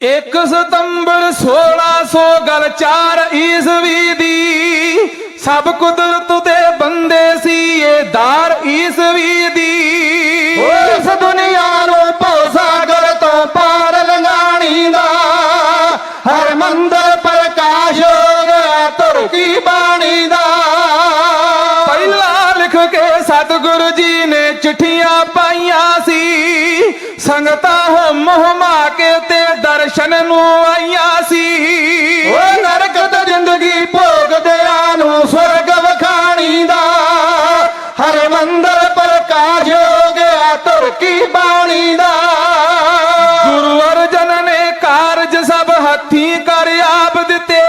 1 ਸਤੰਬਰ 1600 ਗਲ 4 ਈਸਵੀ ਦੀ ਸਭ ਕੁਦਰਤ ਦੇ ਬੰਦੇ ਸੀ ਇਹ ਦਾਰ ਈਸਵੀ ਦੀ। ਇਸ ਦੁਨੀਆ ਨੂੰ ਭਉ ਸਾਗਰ ਤੋਂ ਪਾਰ ਲੰਘਾਣੀ ਦਾ, ਹਰ ਮੰਦਰ ਪ੍ਰਕਾਸ਼ ਹੋ ਗਿਆ ਤੁਰ ਕੀ ਬਾਣੀ ਦਾ। ਪਹਿਲਾ ਲਿਖ ਕੇ ਸਤਿਗੁਰੂ ਜੀ ਨੇ ਚਿੱਠੀਆਂ ਪਾਈਆਂ ਸੀ, ਸੰਗਤਾਂ ਹਮ ਹਮਾ ਆਈਆਂ ਸੀ। ਓ ਨਰਕ ਤੇ ਜ਼ਿੰਦਗੀ ਭੋਗਦਿਆਂ ਨੂੰ ਸਵਰਗ ਵਖਾਣੀ ਦਾ ਹਰ ਮੰਦਰ ਪ੍ਰਕਾਸ਼ ਹੋ ਗਿਆ ਤੁਰ ਬਾਣੀ ਦਾ ਗੁਰੂ ਅਰਜਨ ਨੇ ਕਾਰਜ ਸਭ ਹੱਥੀ ਕਰ ਆਪ ਦਿੱਤੇ।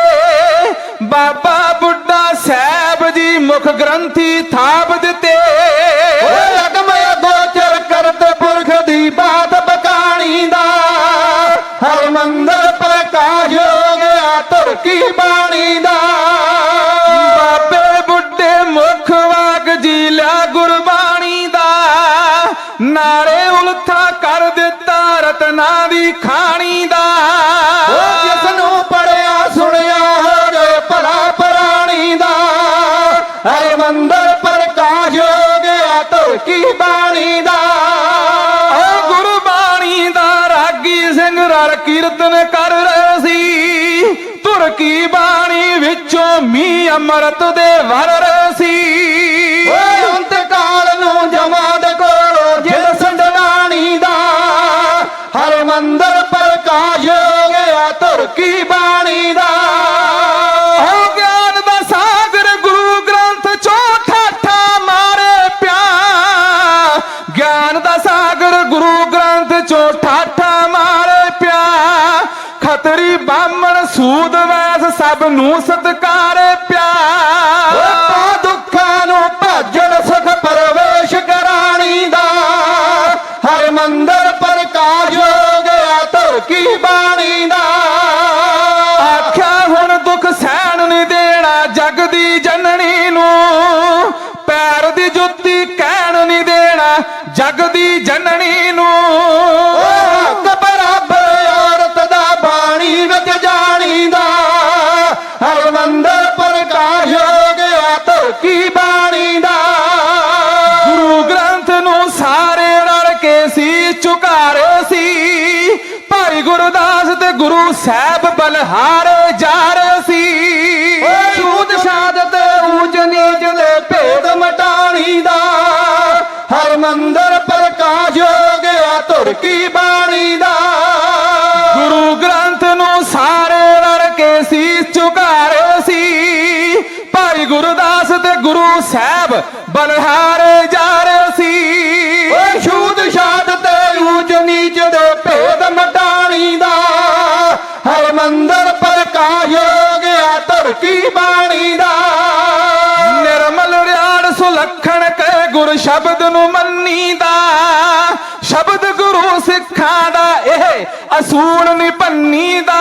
ਬਾਬਾ ਬੁੱਢਾ ਸਾਹਿਬ ਜੀ ਮੁਖ ਗ੍ਰੰਥੀ ਥਾਪ ਦਿੱਤੇ। ਨਾਰੇ ਉਲਥਾ ਕਰ ਦਿੱਤਾ ਰਤਨਾ ਦੀ ਖਾਣੀ ਦਾ। ਓ ਜਿਸ ਨੂੰ ਪੜਿਆ ਸੁਣਿਆ ਹੋ ਗਏ ਭਲਾ ਪ੍ਰਾਣੀ ਦਾ। ਹਰ ਮੰਦਰ ਪ੍ਰਕਾਸ਼ ਹੋ ਗਿਆ ਤੁਰ ਕੀ ਬਾਣੀ ਦਾ। ਓ ਗੁਰਬਾਣੀ ਦਾ ਰਾਗੀ ਸਿੰਘ ਰਰ ਕੀਰਤਨ ਕਰ ਰਹੇ ਸੀ। ਧੁਰ ਕੀ ਬਾਣੀ ਵਿੱਚੋਂ ਮੀ ਅੰਮ੍ਰਿਤ ਦੇ ਵਰ ਰਹੇ ਸੀ। ਹੋ ਤੁਰ ਕੀ ਬਾਣੀ ਦਾ। ਹੋ ਗਿਆਨ ਦਾ ਸਾਗਰ, ਗੁਰੂ ਗ੍ਰੰਥ ਚੋਂ ਠਾਠਾ ਮਾਰੇ ਪਿਆ ਗਿਆਨ ਦਾ ਸਾਗਰ, ਗੁਰੂ ਗ੍ਰੰਥ ਚੋਂ ਠਾਠਾ ਮਾਰੇ ਪਿਆ ਖਤਰੀ ਬਾਹਮਣ, ਸੂਦ ਵੈਸ ਸਭ ਨੂੰ ਸਤਕਾਰੇ ਪਿਆ ਦੁੱਖਾਂ ਨੂੰ ਭਜਨ ਸੁਖ ਪਰਵੇਸ਼ ਕਰਾਣੀ ਦਾ। ਹਰ ਮੰਦਰ ਪ੍ਰਕਾਸ਼ ਹੋ ਗਿਆ ਤੁਰ ਦੀ ਜੁੱਤੀ ਕਹਿਣ ਨਹੀਂ ਦੇਣਾ ਜਗ ਦੀ ਜਨਨੀ ਨੂੰ। ਹੱਕ ਬਰਾਬਰ ਔਰਤ ਦਾ ਬਾਣੀ ਵਿੱਚ ਜਾਣੀ ਦਾ ਹਰ ਮੰਦਰ ਪ੍ਰਕਾਸ਼ ਹੋ ਗਿਆ ਬਾਣੀ ਦਾ ਗੁਰੂ ਗ੍ਰੰਥ ਨੂੰ ਸਾਰੇ ਰਲ ਕੇ ਸੀ ਝੁਕਾਰੇ ਸੀ। ਭਾਈ ਗੁਰਦਾਸ ਤੇ ਗੁਰੂ ਸਾਹਿਬ ਬਲਹਾਰੇ ਜਾ ਹਰ ਪ੍ਰਕਾਸ਼ ਹੋ ਗਿਆ ਤੁਰ ਕੀ ਬਾਣੀ ਦਾ? ਗੁਰੂ ਗ੍ਰੰਥ ਨੂੰ ਸਾਰੇ ਰਲ ਕੇ ਸੀ ਝੁਕਾਰੇ ਸੀ। ਭਾਈ ਗੁਰਦਾਸ ਤੇ ਗੁਰੂ ਸਾਹਿਬ ਬਲਹਾਰੇ ਜਾ ਰਹੇ ਸੀ। ਓਏ ਸ਼ਬਦ ਨੂੰ ਮੰਨੀਦਾ ਸ਼ਬਦ ਗੁਰੂ ਸਿੱਖਾਂ ਦਾ ਇਹ ਅਸੂਲ ਨਹੀਂ ਭੰਨੀਦਾ